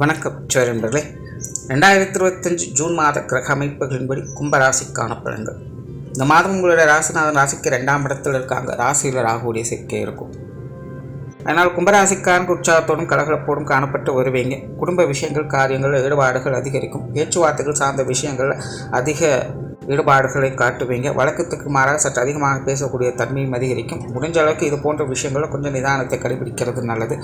வணக்கம் சோழ ரெண்டாயிரத்தி இருபத்தஞ்சு ஜூன் மாத கிரக அமைப்புகளின்படி கும்பராசிக்கான பலன்கள். இந்த மாதம் உங்களுடைய ராசிநாதன் ராசிக்கு ரெண்டாம் இடத்தில் இருக்காங்க. ராசியில் ராகுடைய சேர்க்கை இருக்கும். அதனால் கும்பராசிக்காரன் உற்சாகத்தோடும் கலகலப்போடும் காணப்பட்டு வருவீங்க. குடும்ப விஷயங்கள் காரியங்கள் ஈடுபாடுகள் அதிகரிக்கும். பேச்சுவார்த்தைகள் சார்ந்த விஷயங்கள் அதிக ஈடுபாடுகளை காட்டுவீங்க. வழக்கத்துக்கு மாறாக சற்று அதிகமாக பேசக்கூடிய தன்மையும் அதிகரிக்கும். முடிஞ்ச அளவுக்கு இது போன்ற விஷயங்களை கொஞ்சம் நிதானத்தை கடைபிடிக்கிறது நல்லது.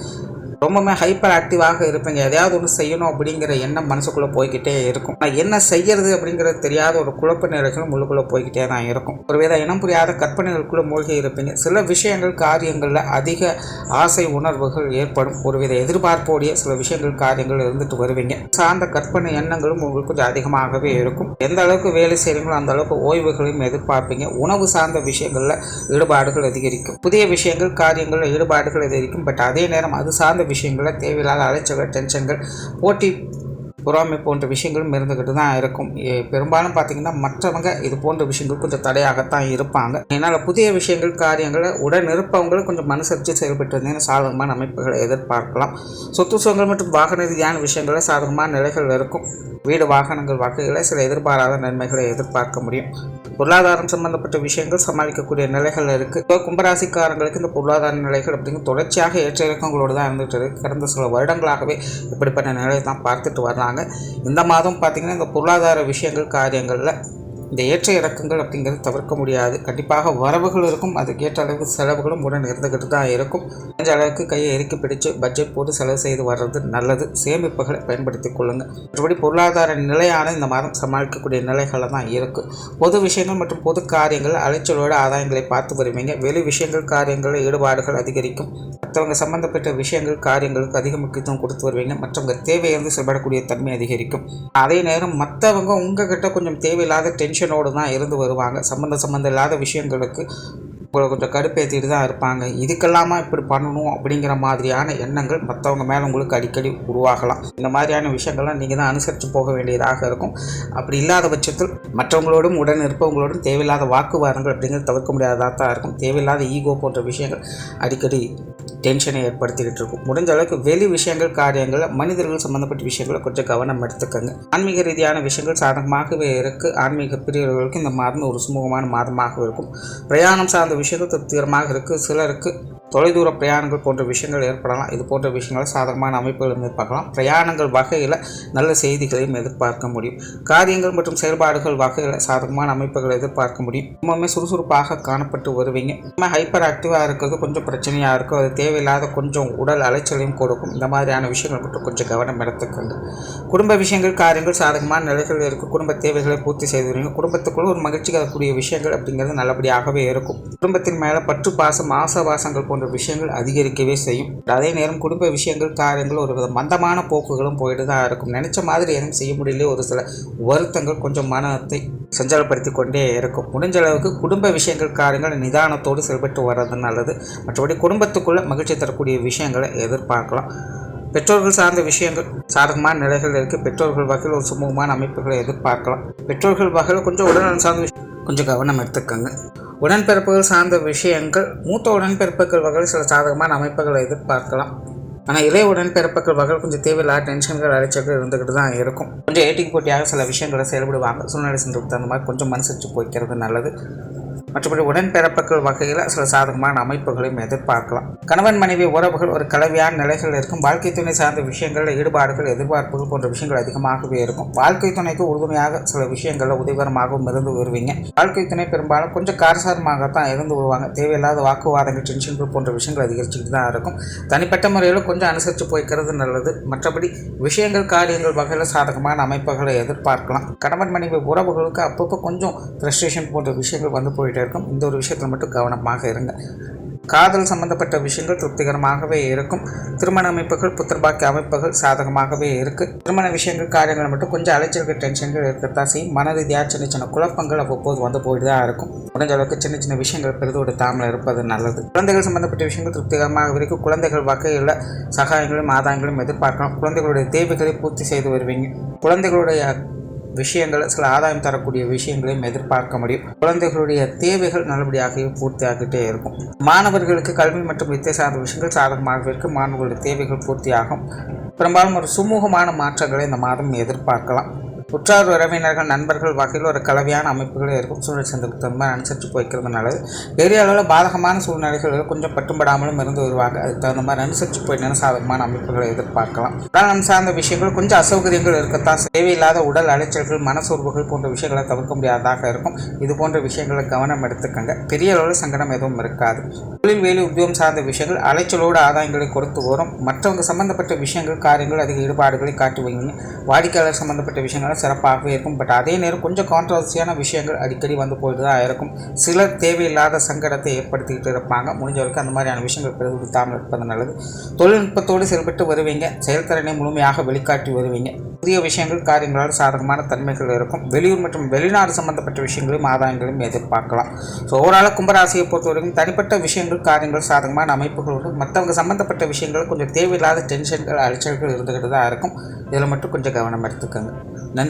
ரொம்பவுமே ஹைப்பர் ஆக்டிவாக இருப்பீங்க. எதையாவது ஒன்று செய்யணும் அப்படிங்கிற எண்ணம் மனசுக்குள்ளே போய்கிட்டே இருக்கும். ஆனால் என்ன செய்யறது அப்படிங்கிறது தெரியாத ஒரு குழப்ப நிலைகளும் உள்ளுக்குள்ளே போய்கிட்டே தான் இருக்கும். ஒருவித இனம் புரியாத கற்பனைகளுக்குள்ளே மூழ்கி இருப்பீங்க. சில விஷயங்கள் காரியங்களில் அதிக ஆசை உணர்வுகள் ஏற்படும். ஒருவித எதிர்பார்ப்போடைய சில விஷயங்கள் காரியங்கள் இருந்துட்டு வருவீங்க. சார்ந்த கற்பனை எண்ணங்களும் உங்களுக்கு கொஞ்சம் அதிகமாகவே இருக்கும். எந்த அளவுக்கு வேலை செய்கிறீங்களோ அந்த அளவுக்கு ஓய்வுகளையும் எதிர்பார்ப்பீங்க. உணவு சார்ந்த விஷயங்களில் ஈடுபாடுகள் அதிகரிக்கும். புதிய விஷயங்கள் காரியங்களில் ஈடுபாடுகள் அதிகரிக்கும். பட் அதே நேரம் அது சார்ந்த விஷயங்களை தேவையில்லாத அலைச்சல்கள் டென்ஷன்கள் போட்டி பொறாமை போன்ற விஷயங்களும் இருந்துக்கிட்டு தான் இருக்கும். பெரும்பாலும் பார்த்திங்கன்னா மற்றவங்க இது போன்ற விஷயங்கள் கொஞ்சம் தடையாகத்தான் இருப்பாங்க. என்னால் புதிய விஷயங்கள் காரியங்களை உடன் இருப்பவங்களும் கொஞ்சம் மனுசரித்து செயல்பட்டு இருந்தீங்கன்னா சாதகமான அமைப்புகளை எதிர்பார்க்கலாம். சொத்து சுகங்கள் மற்றும் வாகன ரீதியான விஷயங்களில் சாதகமான நிலைகள் இருக்கும். வீடு வாகனங்கள் வகைகளை சில எதிர்பாராத நன்மைகளை எதிர்பார்க்க முடியும். பொருளாதாரம் சம்பந்தப்பட்ட விஷயங்கள் சமாளிக்கக்கூடிய நிலைகள் இருக்குது இப்போ கும்பராசிக்காரங்களுக்கு இந்த பொருளாதார நிலைகள் அப்படிங்கிற தொடர்ச்சியாக ஏற்ற இறக்கங்களோடு தான் இருந்துகிட்டு இருக்குது கடந்த சில வருடங்களாகவே இப்படிப்பட்ட நிலையை தான் பார்த்துட்டு வரலாம். வர்றாங்க இந்த மாதம் பார்த்திங்கன்னா இந்த பொருளாதார விஷயங்கள் காரியங்களில் இந்த ஏற்ற இறக்கங்கள் அப்படிங்கிறது தவிர்க்க முடியாது. கண்டிப்பாக வரவுகள் இருக்கும். அதுக்கேற்ற அளவுக்கு செலவுகளும் உடன் இருந்துக்கிட்டு தான் இருக்கும். முடிஞ்ச அளவுக்கு கையை இறுக்கி பிடிச்சு பட்ஜெட் போட்டு செலவு செய்து வர்றது நல்லது. சேமிப்புகளை பயன்படுத்திக் கொள்ளுங்கள் மற்றபடி பொருளாதார நிலையான இந்த மாதம் சமாளிக்கக்கூடிய நிலைகளில் தான் இருக்குது பொது விஷயங்கள் மற்றும் பொது காரியங்கள் அலைச்சலோட ஆதாயங்களை பார்த்து வருவீங்க. வெளி விஷயங்கள் காரியங்களில் ஈடுபாடுகள் அதிகரிக்கும். மற்றவங்க சம்பந்தப்பட்ட விஷயங்கள் காரியங்களுக்கு அதிக முக்கியத்துவம் கொடுத்து வருவீங்க. மற்றவங்க தேவையிலிருந்து செயல்படக்கூடிய தன்மை அதிகரிக்கும். அதே நேரம் மற்றவங்க உங்ககிட்ட கொஞ்சம் தேவையில்லாத டென்ஷன் டென்ஷனோடு தான் இருந்து வருவாங்க. சம்மந்த சம்மந்தம் இல்லாத விஷயங்களுக்கு உங்களை கொஞ்சம் கடுப்பேற்றிட்டு தான் இருப்பாங்க. இதுக்கெல்லாமா இப்படி பண்ணணும் அப்படிங்கிற மாதிரியான எண்ணங்கள் மற்றவங்க மேலே உங்களுக்கு அடிக்கடி உருவாகலாம். இந்த மாதிரியான விஷயங்கள்லாம் நீங்கள் தான் அனுசரித்து போக வேண்டியதாக இருக்கும். அப்படி இல்லாத பட்சத்தில் மற்றவங்களோடும் உடன் இருப்பவங்களோடும் தேவையில்லாத வாக்குவாதங்கள் அப்படிங்கிறது தவிர்க்க முடியாததாக தான் இருக்கும். தேவையில்லாத ஈகோ போன்ற விஷயங்கள் அடிக்கடி டென்ஷனை ஏற்படுத்திக்கிட்டு இருக்கும். முடிஞ்ச அளவுக்கு வெளி விஷயங்கள் காரியங்கள் மனிதர்கள் சம்மந்தப்பட்ட விஷயங்களை கொஞ்சம் கவனம் எடுத்துக்கங்க. ஆன்மீக ரீதியான விஷயங்கள் சாதகமாகவே இருக்குது ஆன்மீக பிரியர்களுக்கு இந்த மாதம் ஒரு சுமூகமான மாதமாக இருக்கும். பிரயாணம் சார்ந்த விஷயங்கள் திருப்திகரமாக இருக்குது சிலருக்கு தொலைதூர பிரயாணங்கள் போன்ற விஷயங்கள் ஏற்படலாம். இது போன்ற விஷயங்களை சாதகமான அமைப்புகள் எதிர்பார்க்கலாம். பிரயாணங்கள் வகையில் நல்ல செய்திகளையும் எதிர்பார்க்க முடியும். காரியங்கள் மற்றும் செயல்பாடுகள் வகையில் சாதகமான அமைப்புகளை எதிர்பார்க்க முடியும். ரொம்பவுமே சுறுசுறுப்பாக காணப்பட்டு வருவீங்க. நம்ம ஹைப்பர் ஆக்டிவாக இருக்கிறது கொஞ்சம் பிரச்சனையாக இருக்கும். அது தேவையில்லாத கொஞ்சம் உடல் அலைச்சலையும் கொடுக்கும். இந்த மாதிரியான விஷயங்கள் மட்டும் கொஞ்சம் கவனம் எடுத்துக்கொண்டு குடும்ப விஷயங்கள் காரியங்கள் சாதகமான நிலைகள் இருக்கும். குடும்ப தேவைகளை பூர்த்தி செய்து வருவீங்க. குடும்பத்துக்குள்ள ஒரு மகிழ்ச்சி தரக்கூடிய விஷயங்கள் அப்படிங்கிறது நல்லபடியாகவே இருக்கும். குடும்பத்தின் மேலே பற்று பாசம் ஆசவாசங்கள் போன்ற விஷயங்கள் அதிகரிக்கவே செய்யும். அதே நேரம் குடும்ப விஷயங்கள் காரியங்கள் ஒரு வித மந்தமான போக்குகளும் போயிட்டு தான் இருக்கும். நினைச்ச மாதிரி எதுவும் செய்ய முடியல ஒரு சில வருத்தங்கள் கொஞ்சம் மனத்தை சஞ்சலப்படுத்தி கொண்டே இருக்கும். முடிஞ்ச அளவுக்கு குடும்ப விஷயங்கள் காரியங்கள் நிதானத்தோடு செயல்பட்டு வர்றது நல்லது. மற்றபடி குடும்பத்துக்குள்ள மகிழ்ச்சி தரக்கூடிய விஷயங்களை எதிர்பார்க்கலாம். பெற்றோர்கள் சார்ந்த விஷயங்கள் சாதகமான நிலைகள் இருக்குது பெற்றோர்கள் வகையில் ஒரு சுமூகமான அமைப்புகளை எதிர்பார்க்கலாம். பெற்றோர்கள் வகையில் கொஞ்சம் உடல்நலம் சார்ந்த விஷயம் கொஞ்சம் கவனம் எடுத்துக்கோங்க. உடன்பிறப்புகள் சார்ந்த விஷயங்கள் மூத்த உடன்பிறப்புகள் வகையில் சில சாதகமான அமைப்புகளை எதிர்பார்க்கலாம். ஆனால் இளைய உடன்பிறப்புகள் வகையில் கொஞ்சம் தேவையில்லாத டென்ஷன்கள் அலைச்சல்கள் இருந்துக்கிட்டு தான் இருக்கும். கொஞ்சம் ஏட்டிக்கு போட்டியாக சில விஷயங்களை செயல்படுவாங்க. சூழ்நிலை சென்று தகுந்த மாதிரி கொஞ்சம் மனுசரித்து போய்க்கிறது நல்லது. மற்றபடி உடன்பிறப்புகள் வகையில் சில சாதகமான அமைப்புகளையும் எதிர்பார்க்கலாம். கணவன் மனைவி உறவுகள் ஒரு கலவையான நிலைகள் இருக்கும். வாழ்க்கை துணை சார்ந்த விஷயங்களில் ஈடுபாடுகள் எதிர்பார்ப்புகள் போன்ற விஷயங்கள் அதிகமாகவே இருக்கும். வாழ்க்கை துணைக்கு உறுதுணையாக சில விஷயங்களில் உதவிகரமாகவும் இருந்து வருவீங்க. வாழ்க்கை துணை பெரும்பாலும் கொஞ்சம் காரசாரமாகத்தான் இருந்து வருவாங்க. தேவையில்லாத வாக்குவாதங்கள் டென்ஷன்கள் போன்ற விஷயங்கள் அதிகரிச்சுட்டு தான் இருக்கும். தனிப்பட்ட முறையில் கொஞ்சம் அனுசரித்து போய்க்கிறது நல்லது. மற்றபடி விஷயங்கள் காரியங்கள் வகையில் சாதகமான அமைப்புகளை எதிர்பார்க்கலாம். கணவன் மனைவி உறவுகளுக்கு அப்பப்போ கொஞ்சம் ஃப்ரஸ்ட்ரேஷன் போன்ற விஷயங்கள் வந்து போயிட்டு இருக்கும். இந்த ஒரு விஷயத்தில் மட்டும் கவனமாக இருங்க. காதல் சம்பந்தப்பட்ட விஷயங்கள் திருப்திகரமாகவே இருக்கும். திருமண அமைப்புகள் புத்திரபாக்கிய அமைப்புகள் சாதகமாகவே இருக்குது திருமண விஷயங்கள் காரியங்கள் மட்டும் கொஞ்சம் அலைச்சல்கள் டென்ஷன்கள் இருக்கத்தான் செய்யும். மன ரீதியாக சின்ன சின்ன குழப்பங்கள் அவ்வப்போது வந்து போயிட்டு தான் இருக்கும். முடிஞ்ச அளவுக்கு சின்ன சின்ன விஷயங்கள் பெரிதுவிடுத்தாமல் இருப்பது நல்லது. குழந்தைகள் சம்பந்தப்பட்ட விஷயங்கள் திருப்திகரமாக இருக்கும். குழந்தைகள் வகையில் சகாயங்களும் ஆதாயங்களும் எதிர்பார்க்கலாம். குழந்தைகளுடைய தேவைகளை பூர்த்தி செய்து வருவீங்க. குழந்தைகளுடைய விஷயங்கள் சில ஆதாயம் தரக்கூடிய விஷயங்களையும் எதிர்பார்க்க முடியும். குழந்தைகளுடைய தேவைகள் நல்லபடியாக பூர்த்தியாகிட்டே இருக்கும். மாணவர்களுக்கு கல்வி மற்றும் வித்தை சார்ந்த விஷயங்கள் சாதகமாக இருக்கும் மாணவர்களுடைய தேவைகள் பூர்த்தியாகும். பெரும்பாலும் ஒரு சுமூகமான மாற்றங்களை இந்த மாதம் எதிர்பார்க்கலாம். உற்றார் உறவினர்கள் நண்பர்கள் வகையில் ஒரு கலவையான அமைப்புகளே இருக்கும் சூழல் சந்திப்பு தகுந்த மாதிரி அனுசரித்து போய்க்கிறது நல்லது பெரிய அளவில் பாதகமான சூழ்நிலைகள் கொஞ்சம் பட்டும்படாமலும் இருந்து வருவாங்க. அதுக்கு தகுந்த மாதிரி அனுசரித்து போயிட்டு சாதகமான அமைப்புகளை எதிர்பார்க்கலாம். உடல்நலம் சார்ந்த விஷயங்கள் கொஞ்சம் அசௌகரியங்கள் இருக்கத்தான் தேவையில்லாத உடல் அலைச்சல்கள் மனசோர்வுகள் போன்ற விஷயங்களை தவிர்க்க முடியாததாக இருக்கும். இது போன்ற விஷயங்களை கவனம் எடுத்துக்கங்க. பெரிய அளவில் சங்கடம் எதுவும் இருக்காது. தொழில் வேலை உத்தியோகம் சார்ந்த விஷயங்கள் அலைச்சலோடு ஆதாயங்களை கொடுத்து வரும். மற்றவங்க சம்பந்தப்பட்ட விஷயங்கள் காரியங்கள் அதிக ஈடுபாடுகளை காட்டி வைங்க. வாடிக்கையாளர் சம்பந்தப்பட்ட விஷயங்களை சிறப்பாகவே இருக்கும். பட் அதே நேரம் கொஞ்சம் கான்ட்ரவர்சியான விஷயங்கள் அடிக்கடி வந்து போயிட்டு தான் இருக்கும். சிலர் தேவையில்லாத சங்கடத்தை ஏற்படுத்திக்கிட்டு இருப்பாங்க. முடிஞ்ச வரைக்கும் அந்த மாதிரியான விஷயங்கள் பிரதிபலித்தாமல் இருப்பது நல்லது. தொழில்நுட்பத்தோடு செயல்பட்டு வருவீங்க. செயல்திறனை முழுமையாக வெளிக்காட்டி வருவீங்க. புதிய விஷயங்கள் காரியங்களால் சாதகமான தன்மைகள் இருக்கும். வெளியூர் மற்றும் வெளிநாடு சம்பந்தப்பட்ட விஷயங்களையும் ஆதாயங்களையும் எதிர்பார்க்கலாம். ஸோ ஓவராலாக கும்பராசியை பொறுத்தவரைக்கும் தனிப்பட்ட விஷயங்கள் காரியங்கள் சாதகமான அமைப்புகள் உண்டு. மற்றவங்க சம்பந்தப்பட்ட விஷயங்கள் கொஞ்சம் தேவையில்லாத டென்ஷன்கள் அலைச்சல்கள் இருந்துக்கிட்டு தான் இருக்கும். இதில் மட்டும் கொஞ்சம் கவனம் எடுத்துக்கோங்க. நன்றி.